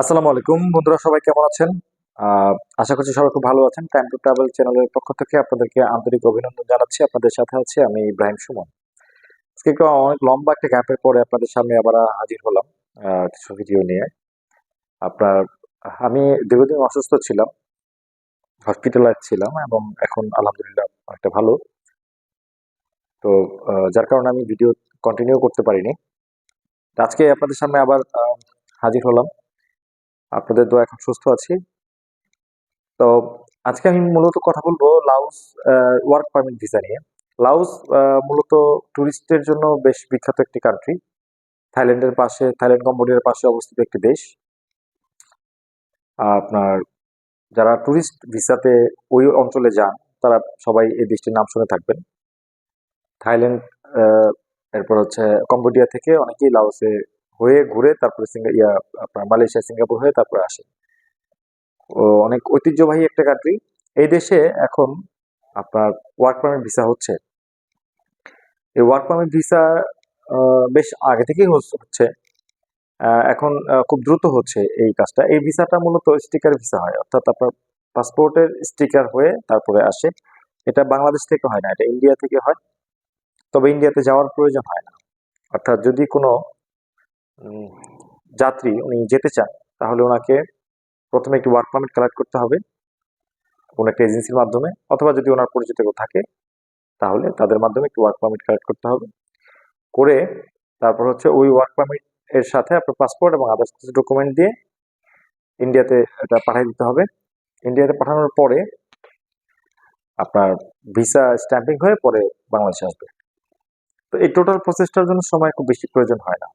আসসালামু আলাইকুম। বন্ধুরা, সবাই কেমন আছেন? আশা করছি সবাই খুব ভালো আছেন। টাইম টু ট্রাভেল চ্যানেলের পক্ষ থেকে আপনাদেরকে আন্তরিক অভিনন্দন জানাচ্ছি। আপনাদের সাথে আছি আমি ইব্রাহিম সুমন। আজকে একটু অনেক লম্বা একটা গ্যাপের পরে আপনাদের সামনে আবার হাজির হলাম কিছু ভিডিও নিয়ে। আপনার, আমি দীর্ঘদিন অসুস্থ ছিলাম হসপিটালাইজ ছিলাম এবং এখন আলহামদুলিল্লাহ অনেকটা ভালো। তো যার কারণে আমি ভিডিও কন্টিনিউ করতে পারিনি। আজকে আপনাদের সামনে আবার হাজির হলাম। আপনাদের দোয়া এখন সুস্থ আছি। তো আজকে আমি মূলত কথা বলব লাউস ওয়ার্ক পারমিট ভিসা নিয়ে। লাউস মূলত ট্যুরিস্টের জন্য বেশ বিখ্যাত একটি কান্ট্রি থাইল্যান্ডের পাশে, থাইল্যান্ড কম্বোডিয়ার পাশে অবস্থিত একটি দেশ। আপনার যারা টুরিস্ট ভিসাতে ওই অঞ্চলে যান, তারা সবাই এই দেশটির নাম শুনে থাকবেন। থাইল্যান্ড এরপর হচ্ছে কম্বোডিয়া থেকে অনেকেই লাওসে হয়ে ঘুরে তারপরে সিঙ্গা, ইয়া, আপনার মালয়েশিয়া, সিঙ্গাপুর হয়ে তারপরে আসে অনেক ঐতিহ্যবাহী একটা কান্ট্রি এই দেশে এখন আপনার ওয়ার্ক পারমিট ভিসা হচ্ছে। এই ওয়ার্ক পারমিট ভিসা বেশ আগে থেকেই হচ- হচ্ছে। এখন খুব দ্রুত হচ্ছে এই কাজটা। এই ভিসাটা মূলত স্টিকার ভিসা হয়। অর্থাৎ আপনার পাসপোর্টের স্টিকার হয়ে তারপরে আসে। এটা বাংলাদেশ থেকে হয় না, এটা ইন্ডিয়া থেকে হয়। তবে ইন্ডিয়াতে যাওয়ার প্রয়োজন হয় না। অর্থাৎ যদি কোনো যাত্রী উনি যেতে চান, তাহলে ওনাকে প্রথমে একটি ওয়ার্ক পারমিট কালেক্ট করতে হবে কোনো একটা এজেন্সির মাধ্যমে, অথবা যদি ওনার পরিচিত কেউ থাকে, তাহলে তাদের মাধ্যমে একটি ওয়ার্ক পারমিট কালেক্ট করতে হবে। করে তারপর হচ্ছে ওই ওয়ার্ক পারমিট এর সাথে আপনার পাসপোর্ট এবং আদার্স কিছু ডকুমেন্ট দিয়ে ইন্ডিয়াতে এটা পাঠিয়ে দিতে হবে। ইন্ডিয়াতে পাঠানোর পরে আপনার ভিসা স্ট্যাম্পিং হয়ে পরে বাংলাদেশে আসবে। তো এই টোটাল প্রসেসটার জন্য সময় খুব বেশি প্রয়োজন হয় না।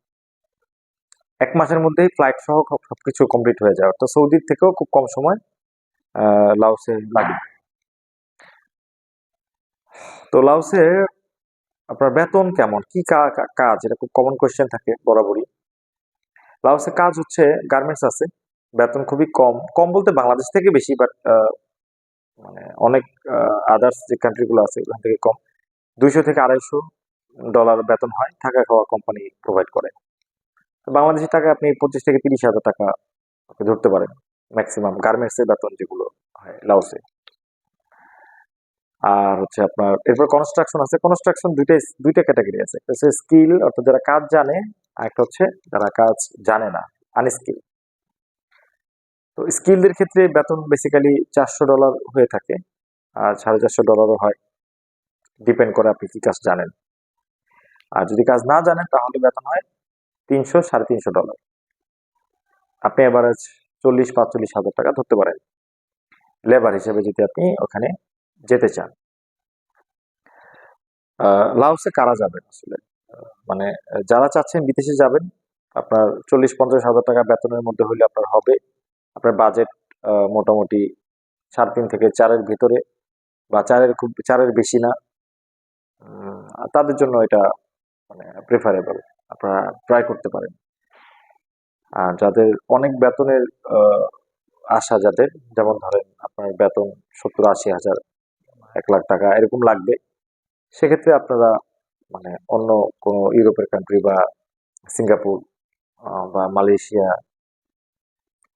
এক মাসের মধ্যেই ফ্লাইট সহ সব- সবকিছু কমপ্লিট হয়ে যায় অর্থাৎ সৌদির থেকেও খুব কম সময় লাওসে লাগে তো লাউসে আপনার বেতন কেমন? কি কাজ? এটা খুব কমন কোয়েশ্চেন থাকে বরাবরই। লাওসে কাজ হচ্ছে গার্মেন্টস আছে, বেতন খুবই কম। কম বলতে বাংলাদেশ থেকে বেশি বাট মানে অনেক আদার্স যে কান্ট্রিগুলো আছে, ওখান থেকে কম। দুইশো থেকে আড়াইশো ডলার বেতন হয়, থাকা খাওয়া কোম্পানি প্রোভাইড করে। বাংলাদেশি টাকা আপনি পঁচিশ থেকে তিরিশ হাজার টাকা আপনি ধরতে পারেন ম্যাক্সিমাম গার্মেন্টসের বেতন যেগুলো হয় লাউসে আর হচ্ছে আপনার, এরপর কনস্ট্রাকশন আছে কনস্ট্রাকশন দুইটা দুইটা ক্যাটাগরি আছে। স্কিল অর্থাৎ যারা কাজ জানে, আর একটা হচ্ছে যারা কাজ জানে না আনস্কিল তো স্কিলদের ক্ষেত্রে বেতন বেসিক্যালি চারশো ডলার হয়ে থাকে, আর সাড়ে চারশো ডলারও হয়। ডিপেন্ড করে আপনি কি কাজ জানেন। আর যদি কাজ না জানেন, তাহলে বেতন হয় তিনশো, সাড়ে তিনশো ডলার আপনি এভারেজ চল্লিশ, পাঁচচল্লিশ হাজার টাকা ধরতে পারেন। লেবার হিসেবে যদি আপনি ওখানে যেতে চান। লাওসে কারা যাবেন আসলে? মানে যারা চাচ্ছেন বিদেশে যাবেন, আপনার চল্লিশ, পঞ্চাশ হাজার টাকা বেতনের মধ্যে হলে আপনার হবে। আপনার বাজেট মোটামুটি সাড়ে তিন থেকে চারের ভিতরে বা চারের খুব, চারের বেশি না। তাদের জন্য এটা মানে প্রেফারেবল আপনারা ট্রাই করতে পারেন। আর যাদের অনেক বেতনের আশা যাদের, যেমন ধরেন আপনার বেতন সত্তর আশি হাজার, এক লাখ টাকা এরকম লাগবে, সেক্ষেত্রে আপনারা মানে অন্য কোনো ইউরোপের কান্ট্রি বা সিঙ্গাপুর বা মালয়েশিয়া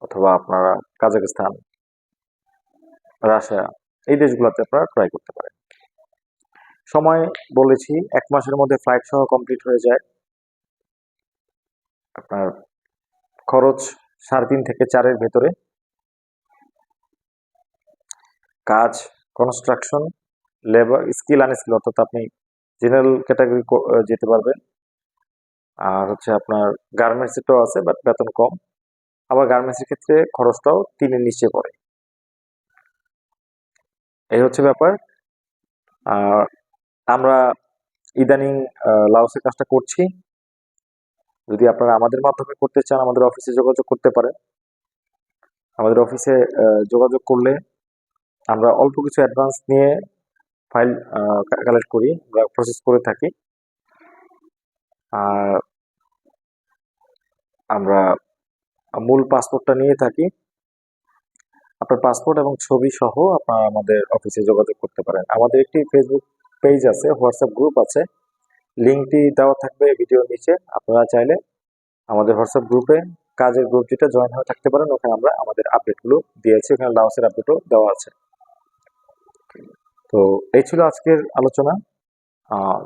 অথবা আপনারা কাজাকিস্তান রাশিয়া, এই দেশগুলোতে আপনারা ট্রাই করতে পারেন। সময় বলেছি, এক মাসের মধ্যে ফ্লাইট সহ কমপ্লিট হয়ে যায়। আপনার খরচ সাড়ে তিন থেকে চারের ভেতরে। কাজ কনস্ট্রাকশন লেবার স্কিল আনস্কিল অর্থাৎ আপনি জেনারেল ক্যাটাগরি যেতে পারবেন। আর হচ্ছে আপনার গার্মেন্টসেরটাও আছে বাট বেতন কম। আবার গার্মেন্টসের ক্ষেত্রে খরচটাও তিনের নিচে পড়ে। এই হচ্ছে ব্যাপার। আর আমরা ইদানিং লাউসের কাজটা করছি। যদি আপনারা আমাদের মাধ্যমে করতে চান, আমাদের অফিসে যোগাযোগ করতে পারেন। আমাদের অফিসে যোগাযোগ করলে আমরা অল্প কিছু অ্যাডভান্স নিয়ে ফাইল কালেক্ট করি, আমরা প্রসেস করে থাকি। আর আমরা মূল পাসপোর্টটা নিয়ে থাকি। আপনার পাসপোর্ট এবং ছবি সহ আপনারা আমাদের অফিসে যোগাযোগ করতে পারেন। আমাদের একটি ফেসবুক পেজ আছে হোয়াটসঅ্যাপ গ্রুপ আছে। লিঙ্কটি দেওয়া থাকবে ভিডিওর নিচে। আপনারা চাইলে আমাদের হোয়াটসঅ্যাপ গ্রুপে কাজের গ্রুপ যেটা জয়েন হয়ে থাকতে পারেন। ওখানে আমরা আমাদের আপডেটগুলো দিয়েছি। ওখানে লাউসের আপডেটও দেওয়া আছে। তো এই ছিল আজকের আলোচনা।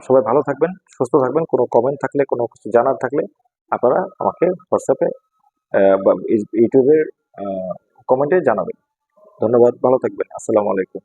সবাই ভালো থাকবেন, সুস্থ থাকবেন। কোনো কমেন্ট থাকলে, কোনো কিছু জানার থাকলে আপনারা আমাকে হোয়াটসঅ্যাপে ইউটিউবের কমেন্টে জানাবেন। ধন্যবাদ, ভালো থাকবেন। আসসালামু আলাইকুম।